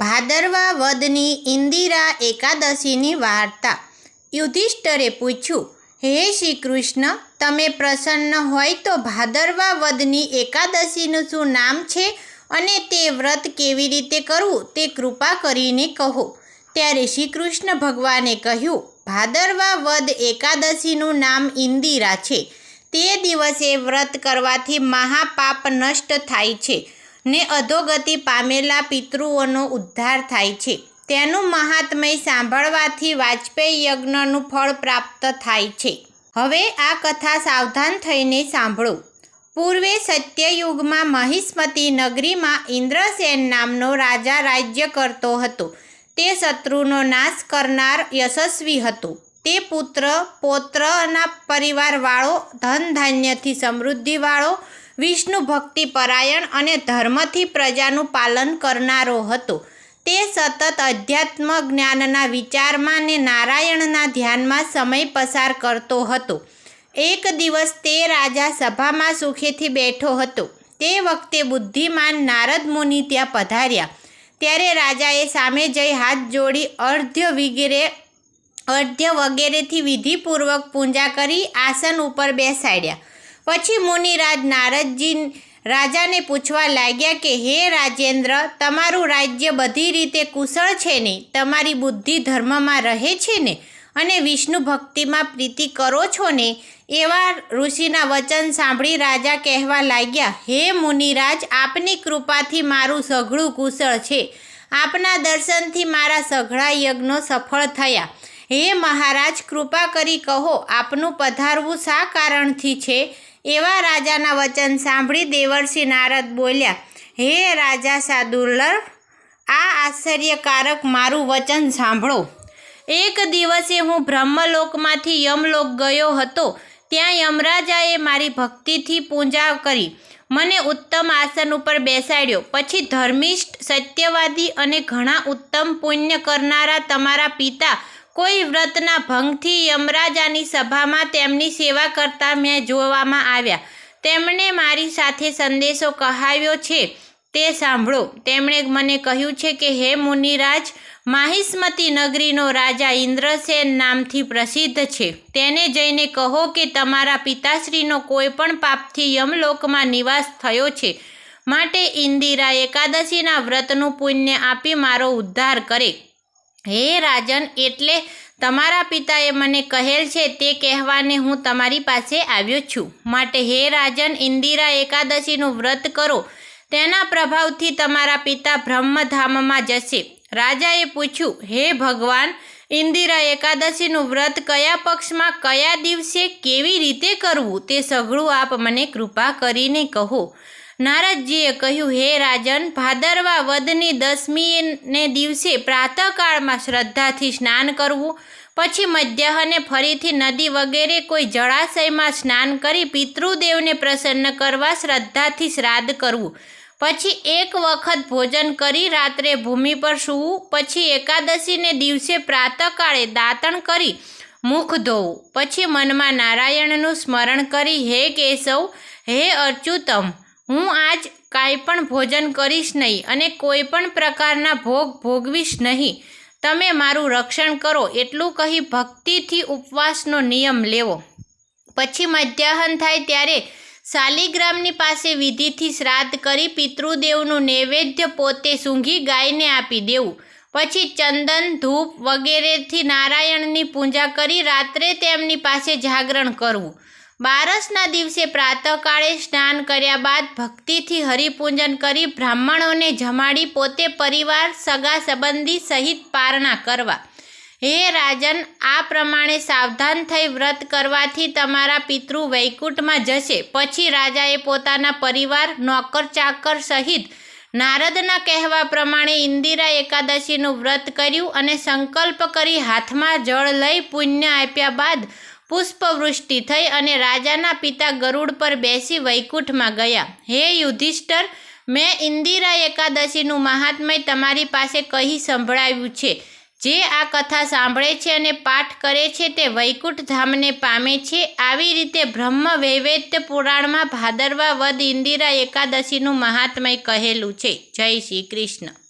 ભાદરવા વદની ઇન્દિરા એકાદશીની વાર્તા. યુધિષ્ઠરે પૂછ્યું, હે શ્રી કૃષ્ણ તમે પ્રસન્ન હોય તો ભાદરવા વદની એકાદશીનું શું નામ છે? અને તે વ્રત કેવી રીતે કરવું? તે કૃપા કરીને કહો. ત્યારે શ્રી કૃષ્ણ ભગવાને કહ્યું, ભાદરવા વદ એકાદશીનું નામ ઇન્દિરા છે. તે દિવસે વ્રત કરવાથી મહાપાપ નષ્ટ થાય છે. ને અધોગતિ પામેલા પિતૃઓનો ઉદ્ધાર થાય છે. તેનું મહાત્મય સાંભળવાથી વાજપેયી યજ્ઞનું ફળ પ્રાપ્ત થાય છે. હવે આ કથા સાવધાન થઈને સાંભળો. પૂર્વે સત્યયુગમાં મહિષ્મતી નગરીમાં ઇન્દ્રસેન નામનો રાજા રાજ્ય કરતો હતો. તે શત્રુનો નાશ કરનાર યશસ્વી હતો. તે પુત્ર, પૌત્રના પરિવારવાળો ધન ધાન્યથી સમૃદ્ધિવાળો વિષ્ણુ ભક્તિ પરાયણ અને ધર્મથી પ્રજાનું પાલન કરનારો હતો. તે સતત અધ્યાત્મ જ્ઞાનના વિચારમાં ને નારાયણના ધ્યાનમાં સમય પસાર કરતો હતો. એક દિવસ તે રાજા સભામાં સુખેથી બેઠો હતો. તે વખતે બુદ્ધિમાન નારદ મુનિ ત્યાં પધાર્યા. ત્યારે રાજાએ સામે જઈ હાથ જોડી અર્ધ્ય વગેરે, અર્ધ્ય વગેરેથી વિધિપૂર્વક પૂજા કરી, આસન ઉપર બેસાડ્યા. પછી મુનિરાજ નારદજી રાજાને પૂછવા લાગ્યા કે, હે રાજેન્દ્ર, તમારું રાજ્ય બધી રીતે કુશળ છે ને? તમારી બુદ્ધિ ધર્મમાં રહે છે ને? અને વિષ્ણુ ભક્તિમાં પ્રીતિ કરો છો ને? એવા ઋષિના વચન સાંભળી રાજા કહેવા લાગ્યા, હે મુનિરાજ, આપની કૃપાથી મારું સઘળું કુશળ છે. આપના દર્શનથી મારા સઘળા યજ્ઞો સફળ થયા. હે મહારાજ, કૃપા કરી કહો, આપનું પધારવું શા કારણથી છે? એવા રાજાના વચન સાંભળી દેવર્ષિ નારદ બોલ્યા, હે રાજા સાદુર્લભ, આ આશ્ચર્યકારક મારું વચન સાંભળો. એક દિવસે હું બ્રહ્મલોકમાંથી યમલોક ગયો હતો, ત્યાં યમરાજાએ મારી ભક્તિથી પૂજા કરી, મને ઉત્તમ આસન ઉપર બેસાડ્યો. પછી ધર્મિષ્ઠ, સત્યવાદી અને ઘણા ઉત્તમ પુણ્ય કરનારા તમારા પિતા કોઈ વ્રતના ભંગથી યમરાજાની સભામાં તેમની સેવા કરતા મેં જોવામાં આવ્યા. તેમણે મારી સાથે સંદેશો કહાવ્યો છે, તે સાંભળો. તેમણે મને કહ્યું છે કે, હે મુનિરાજ, માહિષ્મતી નગરીનો રાજા ઇન્દ્રસેન નામથી પ્રસિદ્ધ છે. તેને જઈને કહો કે, તમારા પિતાશ્રીનો કોઈ પણ પાપથી યમલોકમાં નિવાસ થયો છે. માટે ઇન્દિરા એકાદશીના વ્રતનું પુણ્ય આપી મારો ઉદ્ધાર કરે. હે રાજન, એટલે તમારા પિતાએ મને કહેલ છે તે કહેવાને હું તમારી પાસે આવ્યો છું. માટે હે રાજન, ઇન્દિરા એકાદશીનું વ્રત કરો. તેના પ્રભાવથી તમારા પિતા બ્રહ્મધામમાં જશે. રાજાએ પૂછ્યું, હે ભગવાન, ઇન્દિરા એકાદશીનું વ્રત કયા પક્ષમાં, કયા દિવસે, કેવી રીતે કરવું? તે સઘળું આપ મને કૃપા કરીને કહો. નારદજીએ કહ્યું, હે રાજન, ભાદરવા વદની દસમીને દિવસે પ્રાતઃકાળમાં શ્રદ્ધાથી સ્નાન કરવું, પછી મધ્યાહને ફરીથી નદી વગેરે કોઈ જળાશયમાં સ્નાન કરી પિતૃદેવને પ્રસન્ન કરવા શ્રદ્ધાથી શ્રાદ્ધ કરવું. પછી એક વખત ભોજન કરી રાત્રે ભૂમિ પર સૂવું, પછી એકાદશીને દિવસે પ્રાતઃકાળે દાંતણ કરી મુખ ધોવું, પછી મનમાં નારાયણનું સ્મરણ કરી, હે કેશવ, હે અચ્યુતમ હું આજ કાંઈ પણ ભોજન કરીશ નહીં અને કોઈ પણ પ્રકારના ભોગ ભોગવીશ નહીં. તમે મારું રક્ષણ કરો એટલું કહી ભક્તિથી ઉપવાસનો નિયમ લેવો. પછી મધ્યાહન થાય ત્યારે શાલિગ્રામની પાસે વિધિથી શ્રાદ્ધ કરી પિતૃદેવનું નૈવેદ્ય પોતે સૂંઘી ગાયને આપી દેવું. પછી ચંદન, ધૂપ વગેરેથી નારાયણની પૂજા કરી રાત્રે તેમની પાસે જાગરણ કરવું. બારસના દિવસે પ્રાતઃકાળે સ્નાન કર્યા બાદ ભક્તિથી હરિપૂજન કરી બ્રાહ્મણોને જમાડી પોતે પરિવાર, સગા સંબંધી સહિત પારણા કરવા. હે રાજન, આ પ્રમાણે સાવધાન થઈ વ્રત કરવાથી તમારા પિતૃ વૈકુંઠમાં જશે. પછી રાજાએ પોતાના પરિવાર, નોકર ચાકર સહિત નારદના કહેવા પ્રમાણે ઇન્દિરા એકાદશીનું વ્રત કર્યું અને સંકલ્પ કરી હાથમાં જળ લઈ પુણ્ય આપ્યા બાદ પુષ્પવૃષ્ટિ થઈ અને રાજાના પિતા ગરુડ પર બેસી વૈકુંઠમાં ગયા. હે યુધિષ્ઠર, મેં ઇન્દિરા એકાદશીનું મહાત્મય તમારી પાસે કહી સંભળાવ્યું છે. જે આ કથા સાંભળે છે અને પાઠ કરે છે તે વૈકુંઠ ધામને પામે છે. આવી રીતે બ્રહ્મ વૈવેદ્ય પુરાણમાં ભાદરવા વદ ઇન્દિરા એકાદશીનું મહાત્મય કહેલું છે. જય શ્રી કૃષ્ણ.